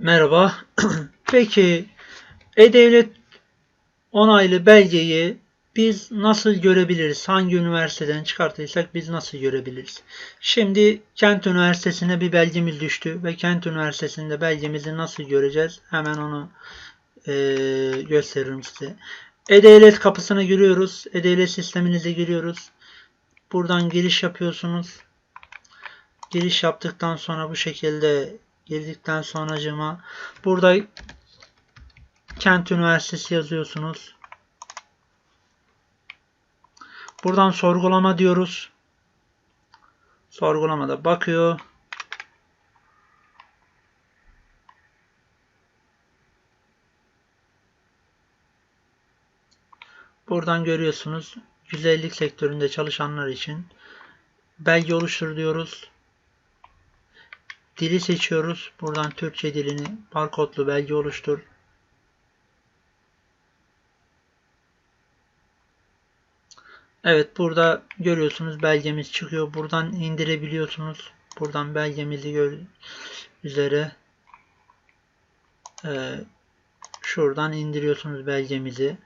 Merhaba. Peki E-Devlet onaylı belgeyi biz nasıl görebiliriz? Hangi üniversiteden çıkartırsak biz nasıl görebiliriz? Şimdi Kent Üniversitesi'ne bir belgemiz düştü ve Kent Üniversitesi'nde belgemizi nasıl göreceğiz? Hemen onu eee, gösteririm size. E-Devlet kapısına giriyoruz. E-Devlet sisteminize giriyoruz. Buradan giriş yapıyorsunuz. Giriş yaptıktan sonra bu şekilde girdikten sonracıma burada Kent Üniversitesi yazıyorsunuz. Buradan sorgulama diyoruz. Sorgulamada bakıyor. Buradan görüyorsunuz güzellik sektöründe çalışanlar için belge oluştur diyoruz. Dili seçiyoruz. Buradan Türkçe dilini barkodlu belge oluştur. Evet burada görüyorsunuz belgemiz çıkıyor. Buradan indirebiliyorsunuz. Buradan belgemizi gör üzere ee, şuradan indiriyorsunuz belgemizi.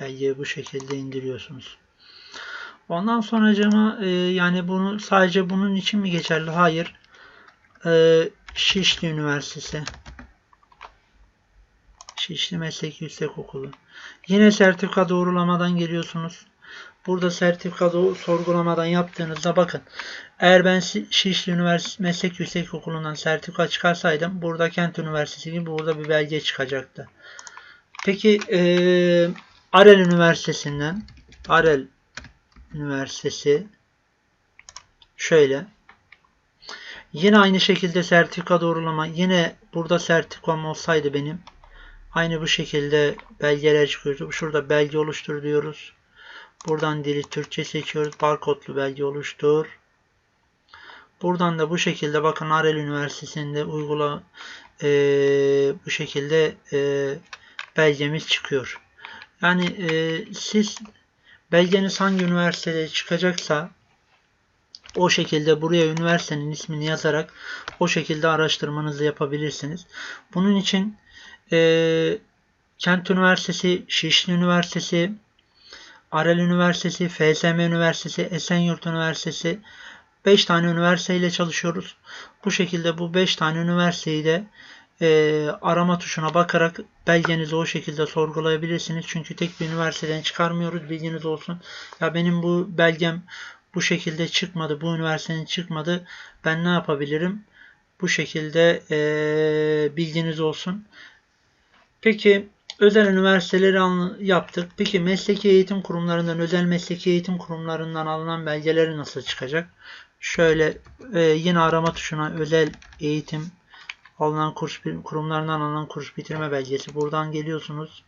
Belgeyi bu şekilde indiriyorsunuz. Ondan sonracığıma e, yani bunu sadece bunun için mi geçerli? Hayır. Ee, Şişli Üniversitesi. Şişli Meslek Yüksekokulu. Yine sertifika doğrulamadan geliyorsunuz. Burada sertifika sorgulamadan yaptığınızda bakın. Eğer ben Şi- Şişli Üniversitesi Meslek Yüksekokulu'ndan sertifika çıkarsaydım burada Kent Üniversitesi gibi burada bir belge çıkacaktı. Peki eee Arel Üniversitesi'nden Arel Üniversitesi şöyle Yine aynı şekilde sertifika doğrulama. Yine burada sertifikam olsaydı benim. Aynı bu şekilde belgeler çıkıyordu. Şurada belge oluştur diyoruz. Buradan dili Türkçe seçiyoruz. Barkodlu belge oluştur. Buradan da bu şekilde bakın Arel Üniversitesi'nde uygula eee, bu şekilde eee, belgemiz çıkıyor. Yani eee, siz belgeniz hangi üniversitede çıkacaksa o şekilde buraya üniversitenin ismini yazarak o şekilde araştırmanızı yapabilirsiniz. Bunun için e, Kent Üniversitesi, Şişli Üniversitesi, Arel Üniversitesi, FSM Üniversitesi, Esenyurt Üniversitesi 5 tane üniversiteyle çalışıyoruz. Bu şekilde bu 5 tane üniversiteyi de e, arama tuşuna bakarak belgenizi o şekilde sorgulayabilirsiniz. Çünkü tek bir üniversiteden çıkarmıyoruz. Bilginiz olsun. Ya benim bu belgem bu şekilde çıkmadı. Bu üniversitenin çıkmadı. Ben ne yapabilirim? Bu şekilde e, bilginiz olsun. Peki özel üniversiteleri yaptık. Peki mesleki eğitim kurumlarından, özel mesleki eğitim kurumlarından alınan belgeleri nasıl çıkacak? Şöyle e, yine arama tuşuna özel eğitim alınan kurs kurumlarından alınan kurs bitirme belgesi. Buradan geliyorsunuz.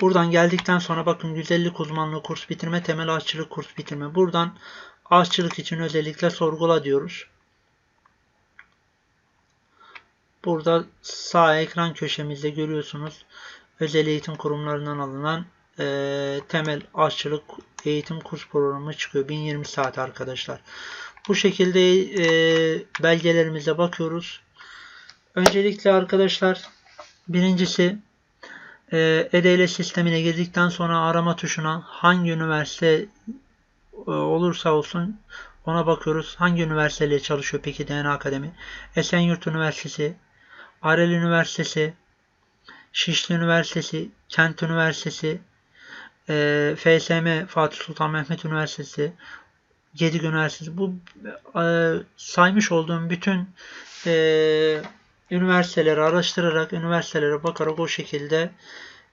Buradan geldikten sonra bakın güzellik uzmanlığı kurs bitirme, temel aşçılık kurs bitirme. Buradan aşçılık için özellikle sorgula diyoruz. Burada sağ ekran köşemizde görüyorsunuz. Özel eğitim kurumlarından alınan eee, temel aşçılık eğitim kurs programı çıkıyor. 1020 saat arkadaşlar. Bu şekilde eee, belgelerimize bakıyoruz. Öncelikle arkadaşlar birincisi e, E-Devlet sistemine girdikten sonra arama tuşuna hangi üniversite e, olursa olsun ona bakıyoruz. Hangi üniversiteyle çalışıyor peki DNA Akademi? Esenyurt Üniversitesi, Arel Üniversitesi, Şişli Üniversitesi, Kent Üniversitesi, e, FSM Fatih Sultan Mehmet Üniversitesi, Gedik Üniversitesi. Bu e, saymış olduğum bütün e, üniversiteleri araştırarak, üniversitelere bakarak o şekilde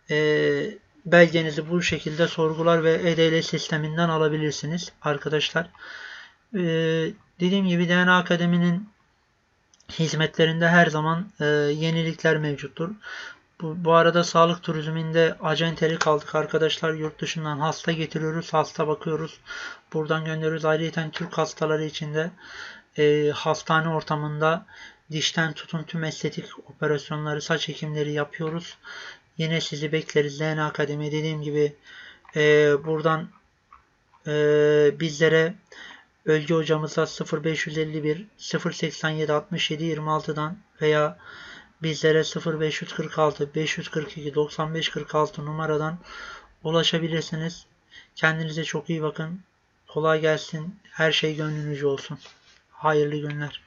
e, belgenizi bu şekilde sorgular ve E-Devlet sisteminden alabilirsiniz arkadaşlar. E, dediğim gibi DNA Akademi'nin hizmetlerinde her zaman e, yenilikler mevcuttur. Bu, bu arada sağlık turizminde acentelik aldık arkadaşlar. Yurt dışından hasta getiriyoruz, hasta bakıyoruz. Buradan gönderiyoruz. Ayrıca Türk hastaları için de e, hastane ortamında dişten tutun tüm estetik operasyonları, saç ekimleri yapıyoruz. Yine sizi bekleriz. DNA Akademi dediğim gibi e, buradan e, bizlere Ölge hocamıza 0551 087 67 26'dan veya bizlere 0546 542 95 46 numaradan ulaşabilirsiniz. Kendinize çok iyi bakın. Kolay gelsin. Her şey gönlünüzce olsun. Hayırlı günler.